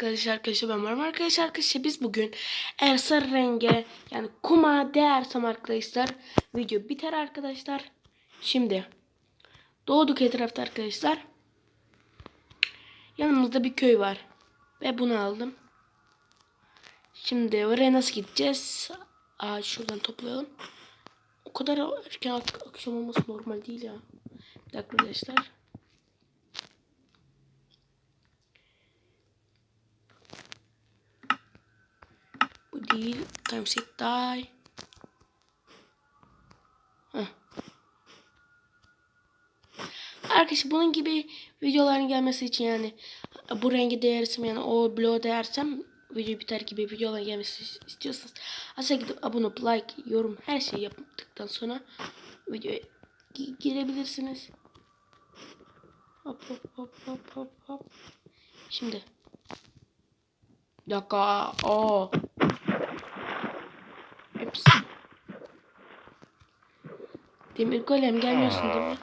Arkadaşlar arkadaşlar ben varım arkadaşlar arkadaşlar biz bugün eğer sarı renge yani kuma değersem arkadaşlar video biter arkadaşlar. Şimdi doğduk etrafta arkadaşlar. Yanımızda bir köy var ve bunu aldım. Şimdi oraya nasıl gideceğiz? Aa şuradan toplayalım. O kadar erken ak- akşam olması normal değil ya. Bir dakika arkadaşlar. Değil. Timesek die. Heh. Arkadaşlar bunun gibi videoların gelmesi için yani bu rengi değersem yani o bloğu değersem video biter gibi videoların gelmesi istiyorsanız aşağı gidip abone olup like, yorum her şeyi yaptıktan sonra videoya gi- girebilirsiniz. Hop hop hop hop hop hop. Şimdi. Dakika. Oo. Hepsi. Demir golem gelmiyorsun değil mi?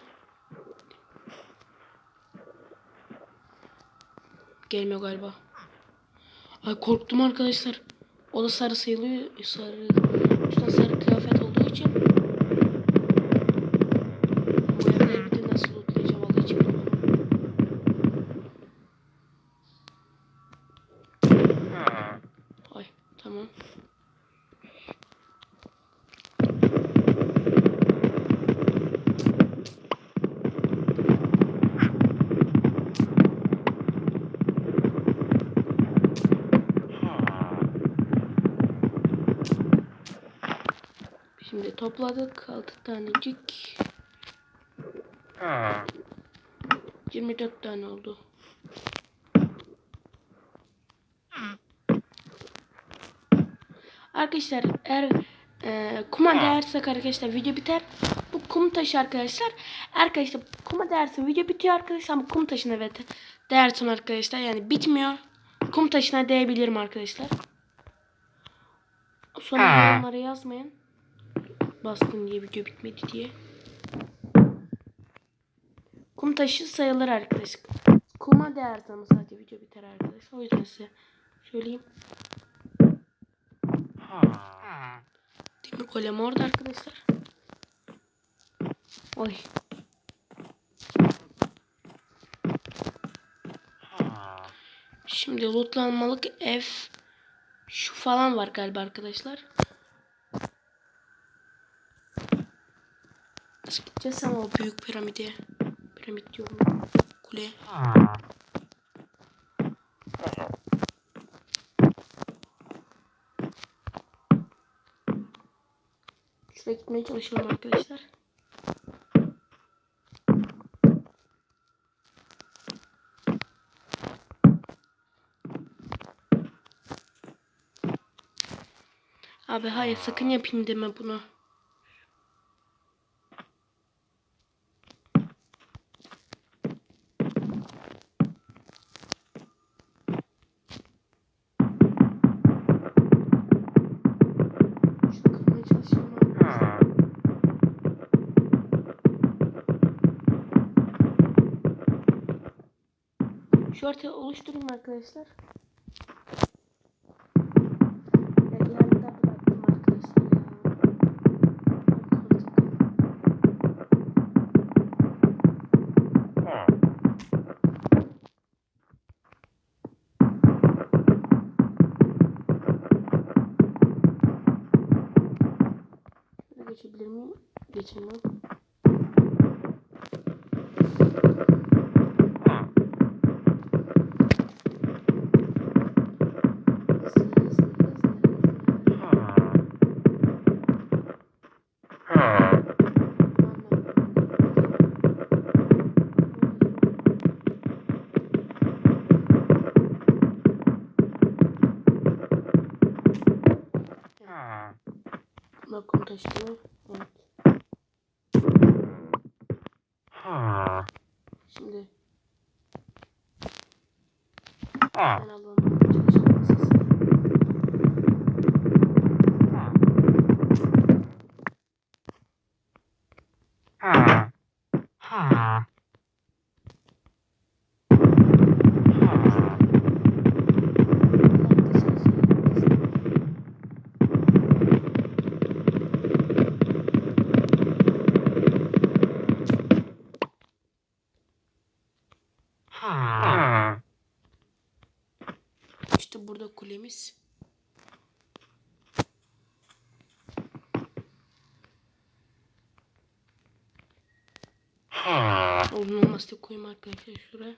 Gelmiyor galiba. Ay korktum arkadaşlar. O da sarı sayılıyor. Sarı. Üstten sarı kıyafet olduğu için. Bu evleri bir de nasıl lootlayacağım Allah için bilmiyorum. Ay tamam. Şimdi topladık 6 tanecik. 24 tane oldu. Arkadaşlar eğer e, kuma değersek arkadaşlar video biter. Bu kum taşı arkadaşlar. Arkadaşlar kuma değerse video bitiyor arkadaşlar. Ama kum taşına evet değersem arkadaşlar yani bitmiyor. Kum taşına değebilirim arkadaşlar. Sonra yorumlara yazmayın. Bastım diye video bitmedi diye. Kum taşı sayılır arkadaşlar. Kuma değerse ama sadece video biter arkadaşlar. O yüzden size söyleyeyim. Demir golem orada arkadaşlar. Oy. Şimdi lootlanmalık ev şu falan var galiba arkadaşlar. Gideceğiz ama o büyük piramide. Piramit diyorum. Kule. Şuraya gitmeye çalışıyorum arkadaşlar. Abi hayır sakın yapayım deme bunu. Haritayı oluşturayım arkadaşlar. Geçebilir miyim? Geçemem. Bakın taşıyor. Evet. Şimdi ben alalım. Çalışalım sesi. İşte burada kulemiz. Onun olmazsa koyayım arkadaşlar şuraya.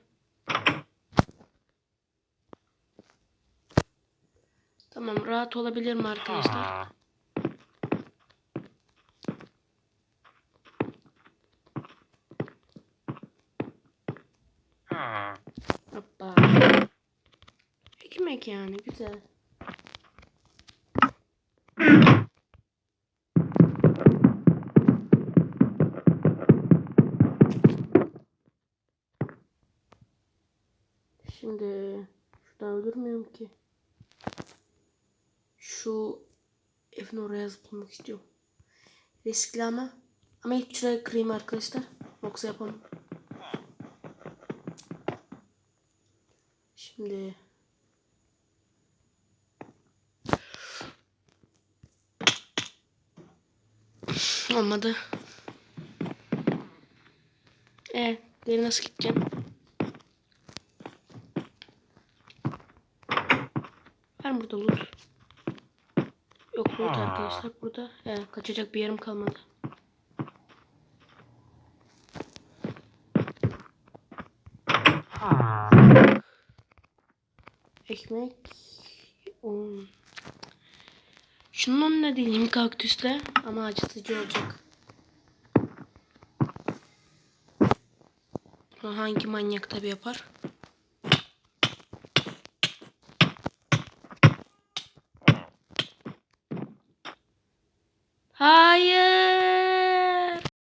Tamam rahat olabilir mi arkadaşlar? Hoppa. Ekmek yani güzel. Şimdi şuradan öldürmüyorum ki. Şu evin oraya zıplamak istiyorum. Riskli ama. Ama ilk şuraya kırayım arkadaşlar. Yoksa yapamam. Şimdi olmadı. E, geri nasıl gideceğim? Var mı burada loot? Yok loot arkadaşlar burada. He, kaçacak bir yerim kalmadı. Ekmek. Un. Şunun ne diyeyim kaktüsle ama acıtıcı olacak. Bunu hangi manyak tabi yapar?